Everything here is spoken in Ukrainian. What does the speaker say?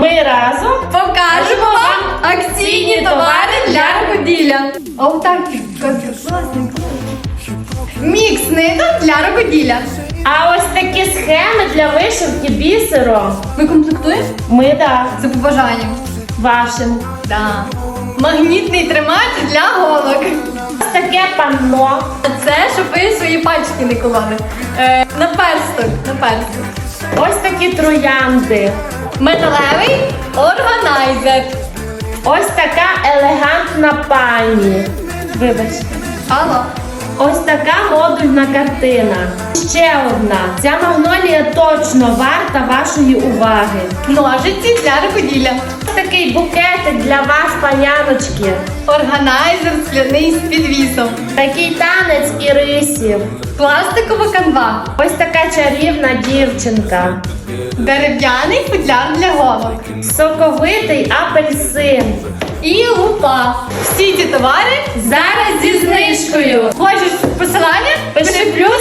Ми разом Покажемо вам акційні товари для рукоділля. О, так, класний. Мікс ниток для рукоділля. А ось такі схеми для вишивки бісером. Ми комплектуємо Ми да, за побажанням. вашим. Да. Магнітний тримач для голок. Ось таке панно. Це щоб ви свої пальчики не кололи. Е, на персток, на персток. Ось такі троянди. Металевий органайзер. Ось така елегантна пані. Вибачте. Алло. Ось така модульна картина. Ще одна. Ця магнолія точно варта вашої уваги. Ножиці для рукоділля. Ось такий букетик для вас, паняночки. Органайзер скляний з підвісом. Такий танець ірисів. Пластикова канва. Ось така чарівна дівчинка. Дерев'яний футляр для голок. Соковитий апельсин. І лупа. Всі ці товари Зараз зі знижкою. Хочеш посилання? Пиши плюс